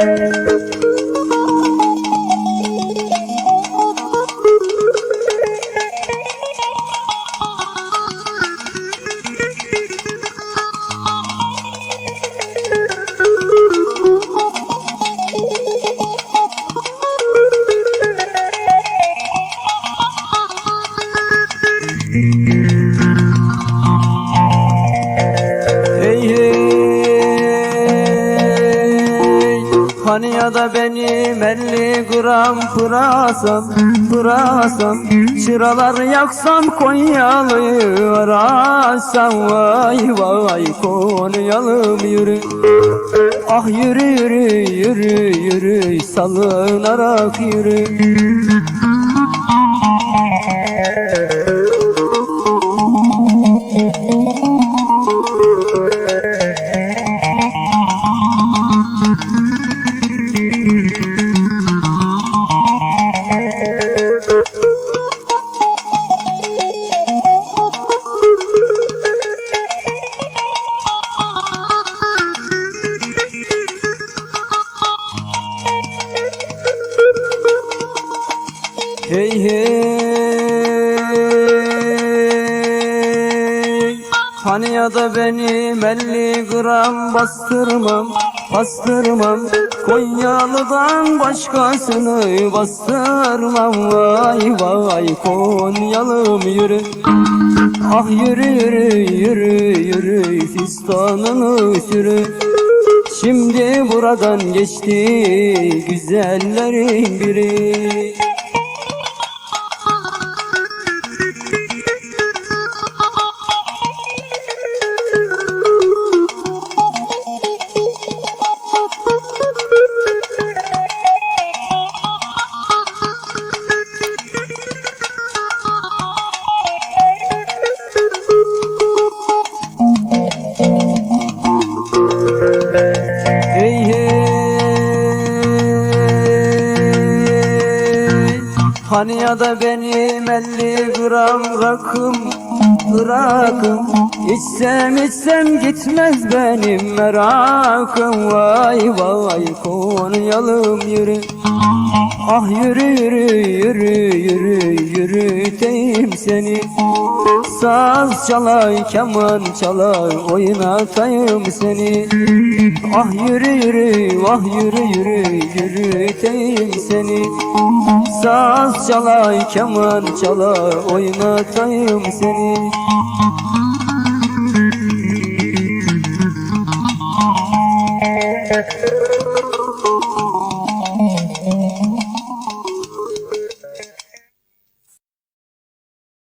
Hey hey Hani ya da benim 50 gram pırasam Pırasam. Çıralar yaksam Konyalı'yı arasam Vay vay Konyalım yürü. Ah yürü yürü yürü yürü Salınarak yürü Hey hey. Hani ya da benim 50 gram bastırmam Bastırmam. Konyalı'dan başkasını bastırmam. Vay vay Konyalım yürü. Ah yürü yürü yürü yürü Fistanını sürü. Şimdi buradan geçti güzellerin biri Hey hey. Hani ya da benim 50 gram rakım Rakım. İçsem içsem gitmez benim merakım. Vay vay Konyalım yürü. Ah yürü yürü yürü yürü yürüteyim seni Saz çalay keman çalay oynatayım seni. Ah yürü yürü vah yürü yürü yürüteyim seni. Saz çalay keman çalay oynatayım seni